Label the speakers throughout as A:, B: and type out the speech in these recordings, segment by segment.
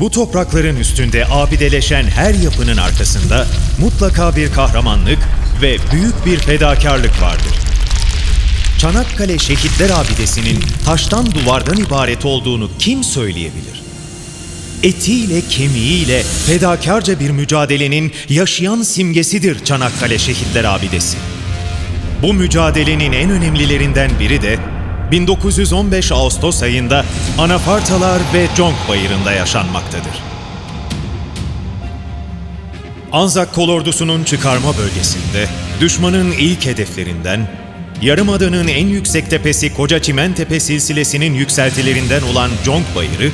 A: Bu toprakların üstünde abideleşen her yapının arkasında mutlaka bir kahramanlık ve büyük bir fedakarlık vardır. Çanakkale Şehitler Abidesi'nin taştan duvardan ibaret olduğunu kim söyleyebilir? Etiyle kemiğiyle fedakarca bir mücadelenin yaşayan simgesidir Çanakkale Şehitler Abidesi. Bu mücadelenin en önemlilerinden biri de 1915 Ağustos ayında Anafartalar ve Conk Bayırı'nda yaşanmaktadır. Anzak kolordusunun çıkarma bölgesinde düşmanın ilk hedeflerinden Yarımada'nın en yüksek tepesi Koca Çimentepe silsilesinin yükseltilerinden olan Conk Bayırı,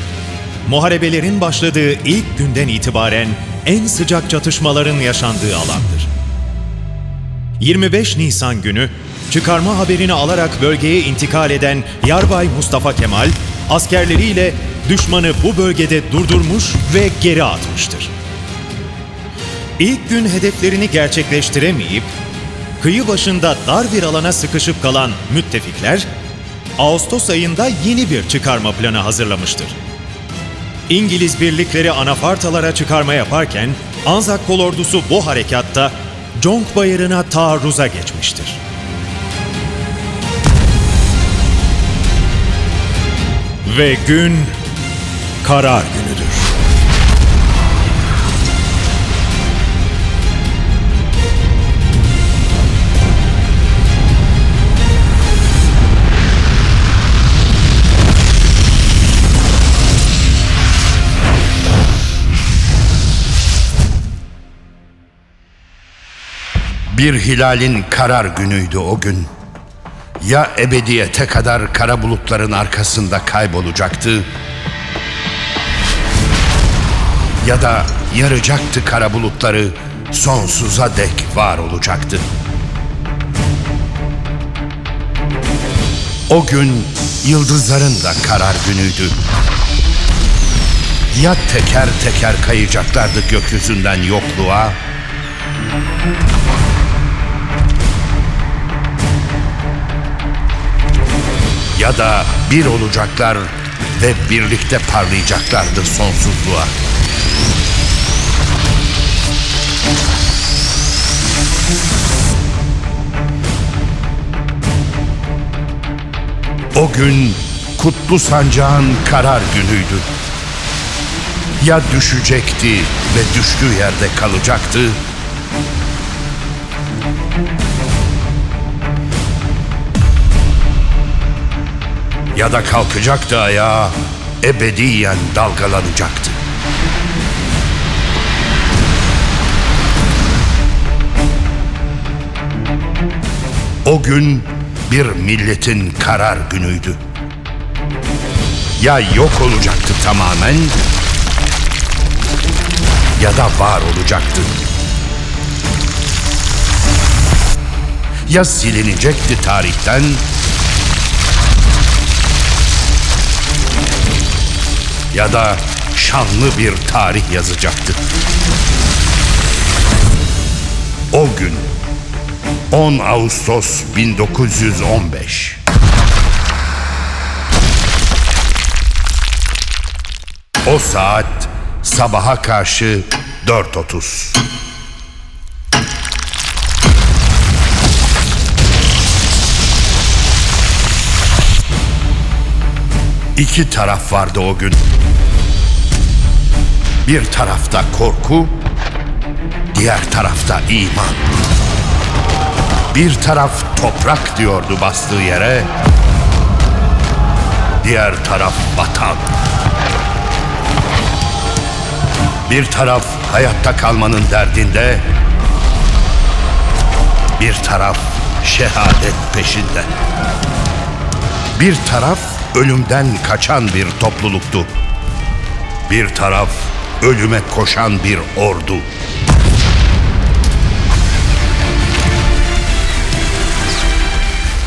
A: muharebelerin başladığı ilk günden itibaren en sıcak çatışmaların yaşandığı alandır. 25 Nisan günü çıkarma haberini alarak bölgeye intikal eden Yarbay Mustafa Kemal askerleriyle düşmanı bu bölgede durdurmuş ve geri atmıştır. İlk gün hedeflerini gerçekleştiremeyip kıyı başında dar bir alana sıkışıp kalan müttefikler Ağustos ayında yeni bir çıkarma planı hazırlamıştır. İngiliz birlikleri anafartalara çıkarma yaparken Anzak kolordusu bu harekatta Conk Bayırı'na taarruza geçmiştir. Ve gün karar günüdür.
B: Bir hilalin karar günüydü o gün. Ya ebediyete kadar kara bulutların arkasında kaybolacaktı ya da yaracaktı kara bulutları sonsuza dek var olacaktı. O gün yıldızların da karar günüydü. Ya teker teker kayacaklardı gökyüzünden yokluğa ya da bir olacaklar ve birlikte parlayacaklardı sonsuzluğa. O gün kutlu sancağın karar günüydü. Ya düşecekti ve düştüğü yerde kalacaktı ya da kalkacaktı ayağa, ebediyen dalgalanacaktı. O gün bir milletin karar günüydü. Ya yok olacaktı tamamen ya da var olacaktı. Ya silinecekti tarihten ya da şanlı bir tarih yazacaktı. O gün 10 Ağustos 1915 O saat sabaha karşı 4.30 İki taraf vardı o gün. Bir tarafta korku, diğer tarafta iman. Bir taraf toprak diyordu bastığı yere, diğer taraf vatan. Bir taraf hayatta kalmanın derdinde, bir taraf şehadet peşinde. Bir taraf ölümden kaçan bir topluluktu. Bir taraf ölüme koşan bir ordu.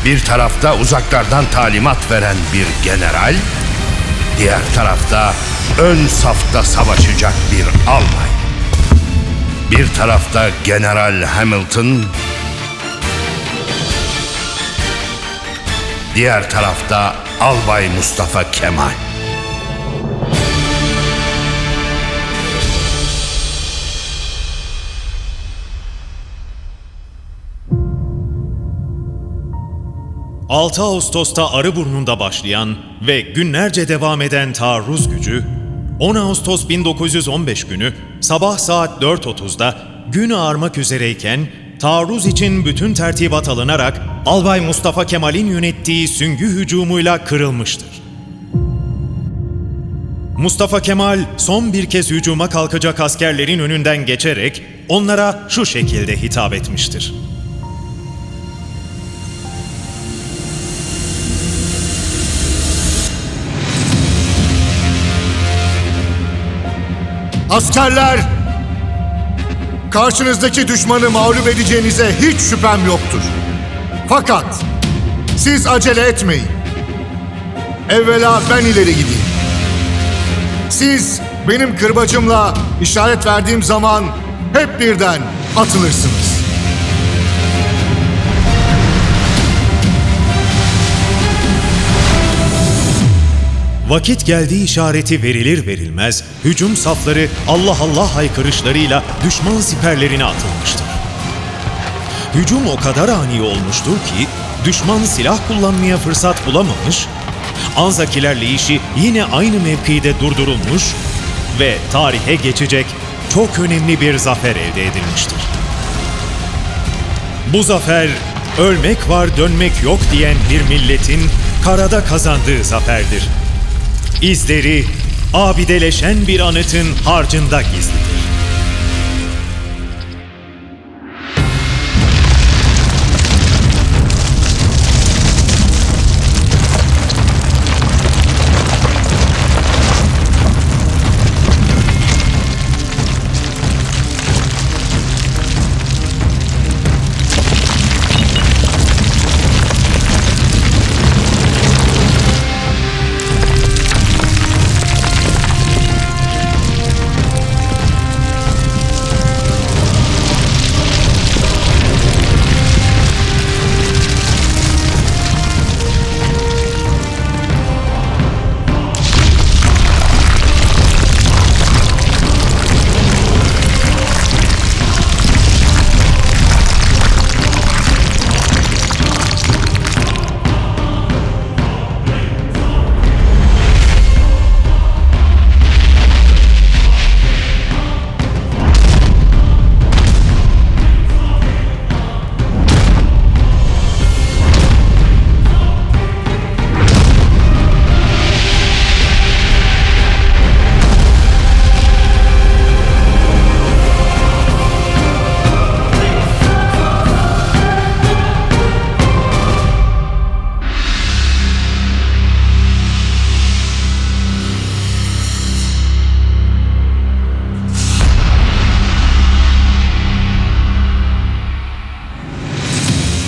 B: Bir tarafta uzaklardan talimat veren bir general, diğer tarafta ön safta savaşacak bir albay. Bir tarafta General Hamilton, Diğer tarafta Albay Mustafa Kemal.
A: ...6 Ağustos'ta Arıburnu'nda başlayan ve günlerce devam eden taarruz gücü... ...10 Ağustos 1915 günü sabah saat 4.30'da gün ağarmak üzereyken taarruz için bütün tertibat alınarak Albay Mustafa Kemal'in yönettiği süngü hücumuyla kırılmıştır. Mustafa Kemal son bir kez hücuma kalkacak askerlerin önünden geçerek onlara şu şekilde hitap etmiştir.
C: Askerler! Karşınızdaki düşmanı mağlup edeceğinize hiç şüphem yoktur. Fakat siz acele etmeyin. Evvela ben ileri gideyim. Siz benim kırbacımla işaret verdiğim zaman hep birden atılırsınız.
A: Vakit geldiği işareti verilir verilmez hücum safları Allah Allah haykırışlarıyla düşman siperlerine atılmıştır. Hücum o kadar ani olmuştur ki düşman silah kullanmaya fırsat bulamamış, Anzak ilerleyişi yine aynı mevkide durdurulmuş ve tarihe geçecek çok önemli bir zafer elde edilmiştir. Bu zafer ölmek var dönmek yok diyen bir milletin karada kazandığı zaferdir. İzleri abideleşen bir anıtın harcında gizlidir.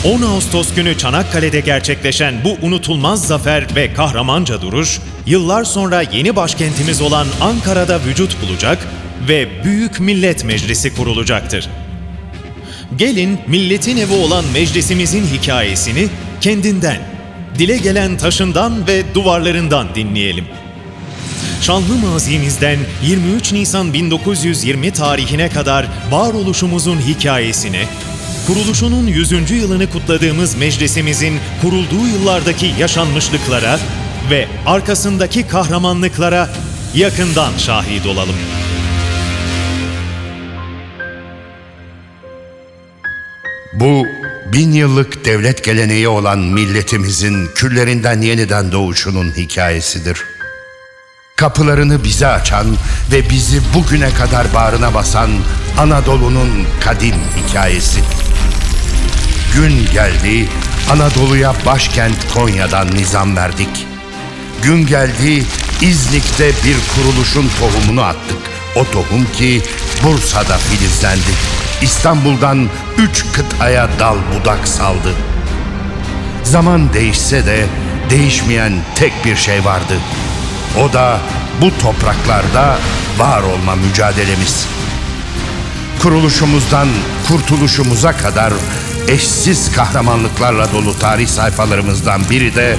A: ...10 Ağustos günü Çanakkale'de gerçekleşen bu unutulmaz zafer ve kahramanca duruş... ...yıllar sonra yeni başkentimiz olan Ankara'da vücut bulacak... ...ve Büyük Millet Meclisi kurulacaktır. Gelin milletin evi olan meclisimizin hikayesini kendinden, dile gelen taşından ve duvarlarından dinleyelim. Şanlı mazimizden 23 Nisan 1920 tarihine kadar varoluşumuzun hikayesine, kuruluşunun 100. yılını kutladığımız meclisimizin kurulduğu yıllardaki yaşanmışlıklara ve arkasındaki kahramanlıklara yakından şahit olalım.
B: Bu bin yıllık devlet geleneği olan milletimizin küllerinden yeniden doğuşunun hikayesidir. Kapılarını bize açan ve bizi bugüne kadar bağrına basan Anadolu'nun kadim hikayesi. Gün geldi, Anadolu'ya başkent Konya'dan nizam verdik. Gün geldi, İznik'te bir kuruluşun tohumunu attık. O tohum ki Bursa'da filizlendi. İstanbul'dan üç kıtaya dal budak saldı. Zaman değişse de değişmeyen tek bir şey vardı. O da bu topraklarda var olma mücadelemiz. Kuruluşumuzdan kurtuluşumuza kadar eşsiz kahramanlıklarla dolu tarih sayfalarımızdan biri de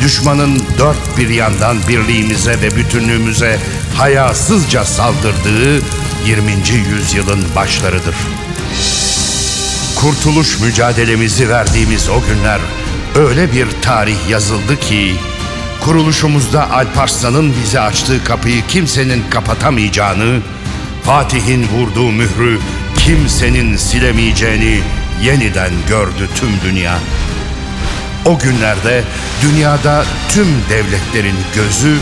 B: düşmanın dört bir yandan birliğimize ve bütünlüğümüze hayasızca saldırdığı 20. yüzyılın başlarıdır. Kurtuluş mücadelemizi verdiğimiz o günler öyle bir tarih yazıldı ki kuruluşumuzda Alparslan'ın bize açtığı kapıyı kimsenin kapatamayacağını, Fatih'in vurduğu mührü kimsenin silemeyeceğini yeniden gördü tüm dünya. O günlerde dünyada tüm devletlerin gözü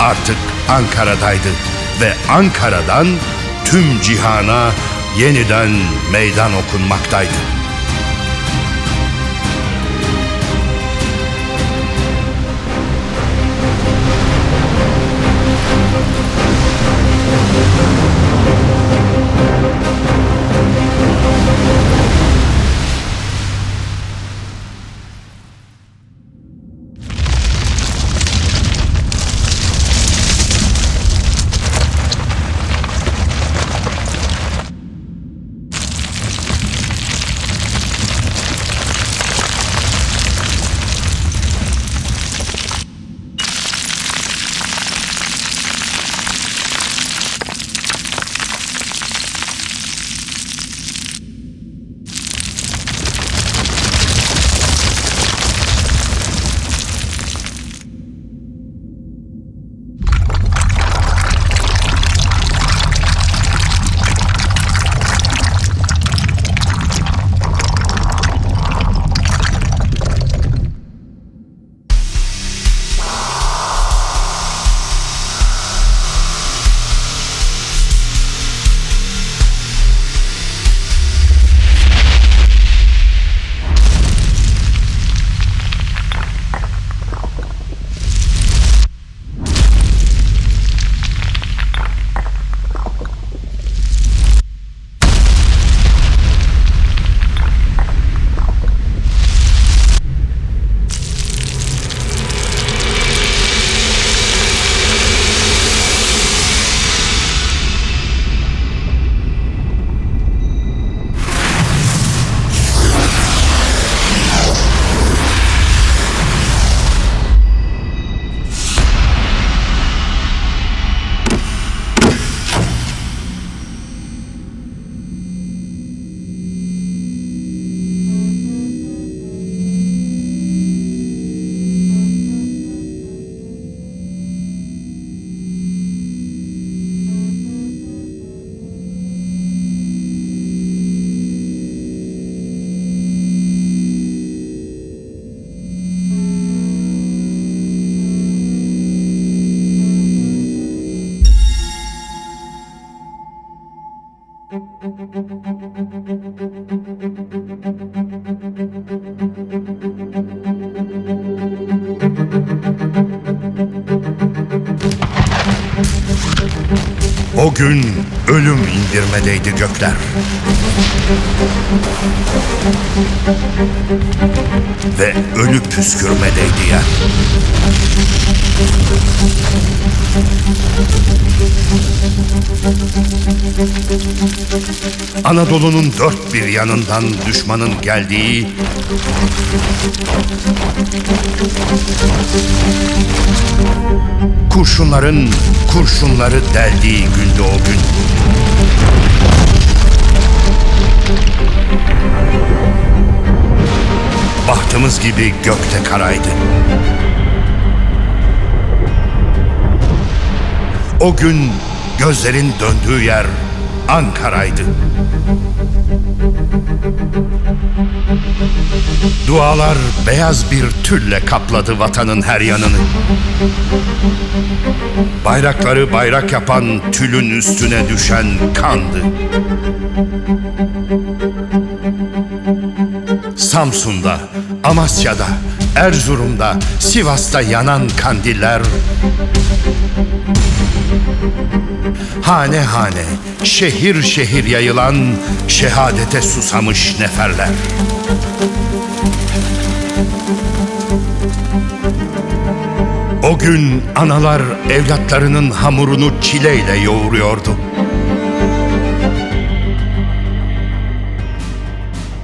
B: artık Ankara'daydı ve Ankara'dan tüm cihana yeniden meydan okunmaktaydı. O gün ölüm indirmedeydi gökler. Ve ölü püskürmedeydi yer. Anadolu'nun dört bir yanından düşmanın geldiği kurşunların kurşunları deldiği gündü o gün. Bahtımız gibi gökte karaydı. O gün gözlerin döndüğü yer Ankara'ydı. Dualar beyaz bir tülle kapladı vatanın her yanını. Bayrakları bayrak yapan tülün üstüne düşen kandı. Samsun'da, Amasya'da, Erzurum'da, Sivas'ta yanan kandiller hane hane, şehir şehir yayılan şehadete susamış neferler. O gün analar evlatlarının hamurunu çileyle yoğuruyordu.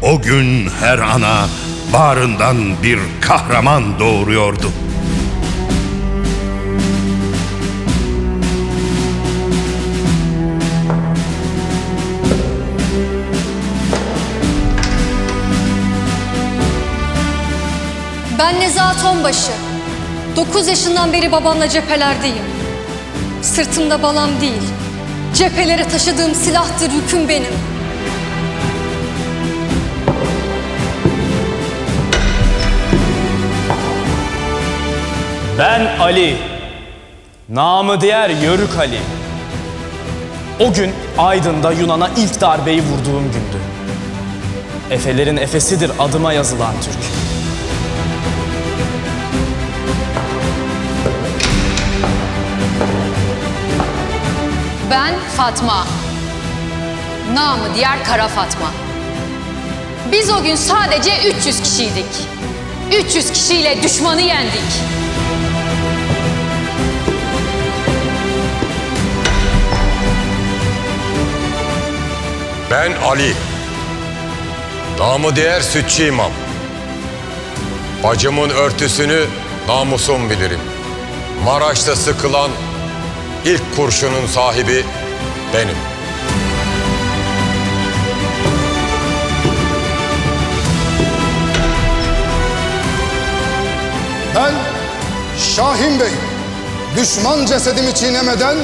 B: O gün her ana bağrından bir kahraman doğuruyordu.
D: Ben Nezahat Onbaşı. 9 yaşından beri babamla cephelerdeyim. Sırtımda balam değil. Cephelere taşıdığım silahtır yüküm benim.
E: Ben Ali. Namı diğer Yörük Ali. O gün Aydın'da Yunan'a ilk darbeyi vurduğum gündü. Efelerin efesidir adıma yazılan Türk.
F: Ben Fatma. Namı diğer Kara Fatma. Biz o gün sadece 300 kişiydik. 300 kişiyle düşmanı yendik.
G: Ben Ali. Namı diğer sütçü imam. Bacımın örtüsünü namusum bilirim. Maraş'ta sıkılan ilk kurşunun sahibi benim.
H: Ben Şahin Bey. Düşman cesedimi çiğnemeden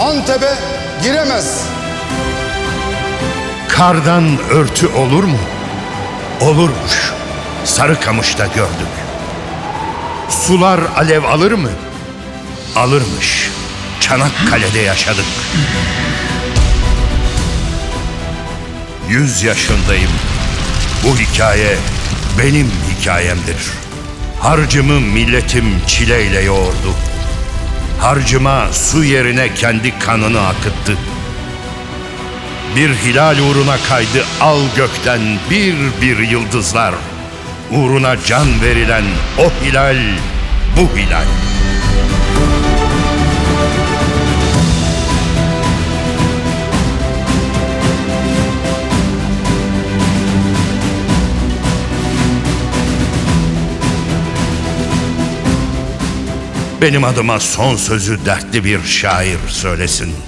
H: Antep'e giremez.
B: Kardan örtü olur mu? Olurmuş. Sarıkamış'ta gördük. Sular alev alır mı? Alırmış. Çanakkale'de yaşadık. Yüz yaşındayım. Bu hikaye benim hikayemdir. Harcımı milletim çileyle yoğurdu. Harcıma su yerine kendi kanını akıttı. Bir hilal uğruna kaydı al gökten bir bir yıldızlar. Uğruna can verilen o hilal, bu hilal. Benim adıma son sözü dertli bir şair söylesin.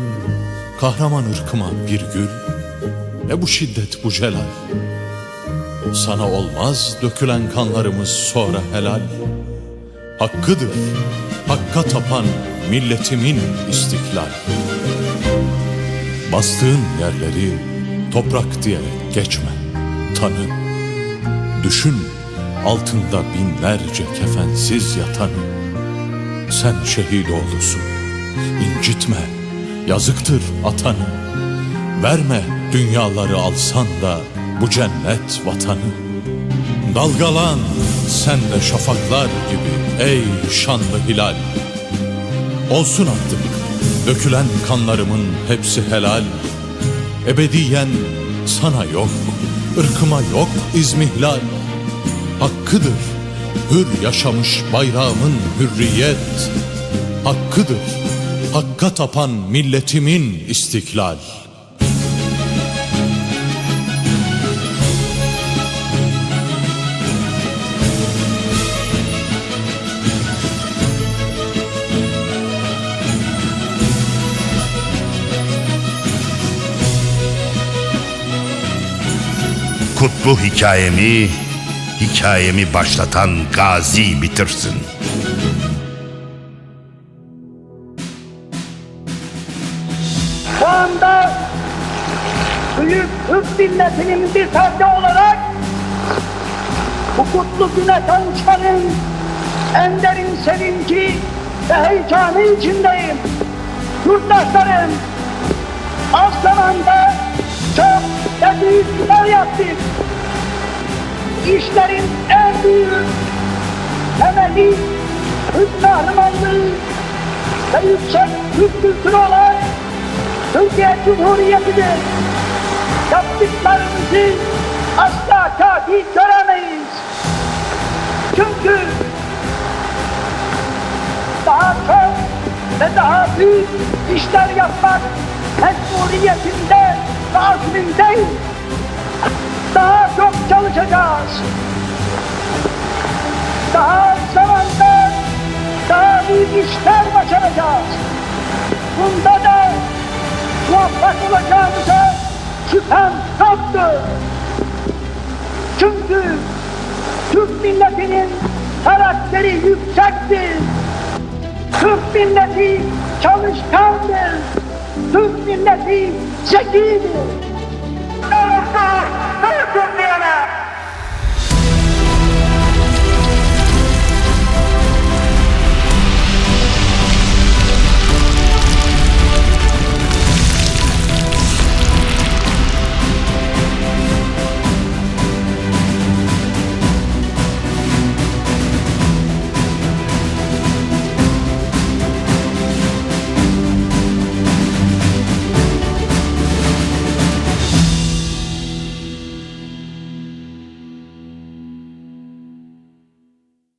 I: Kahraman ırkıma bir gül. Ne bu şiddet bu celal? Sana olmaz dökülen kanlarımız sonra helal. Hakkıdır Hakka tapan milletimin istiklal. Bastığın yerleri toprak diyerek geçme Tanı. Düşün altında binlerce kefensiz yatanı. Sen şehit oğlusun incitme yazıktır atanı. Verme dünyaları alsan da bu cennet vatanı. Dalgalan sen de şafaklar gibi ey şanlı hilal. Olsun artık dökülen kanlarımın hepsi helal. Ebediyen sana yok, ırkıma yok izmihlal. Hakkıdır hür yaşamış bayrağımın hürriyet. Hakkıdır Hakka tapan milletimin istiklal.
B: Kutlu hikayemi, hikayemi başlatan gazi bitirsin.
J: Türk milletinin bir ferdi olarak bu kutlu güne kavuşmanın en derin sevinci ve heyecanı içindeyim. Yurttaşlarım, az zamanda çok ve büyük işler yaptık. İşlerin en büyük temeli Türk kahramanlığı ve yüksek Türk kültürü olan Türkiye Cumhuriyeti'dir. Yaptıklarımızı asla kafi göremeyiz. Çünkü daha çok ve daha büyük işler yapmak mecburiyetinde ve azmindeyiz. Daha çok çalışacağız. Daha zamanda daha büyük işler başaracağız. Bunda da muvaffak olacağımıza şüphem yoktur. Çünkü Türk milletinin karakteri yüksektir. Türk milleti çalışkandır. Türk milleti zekidir.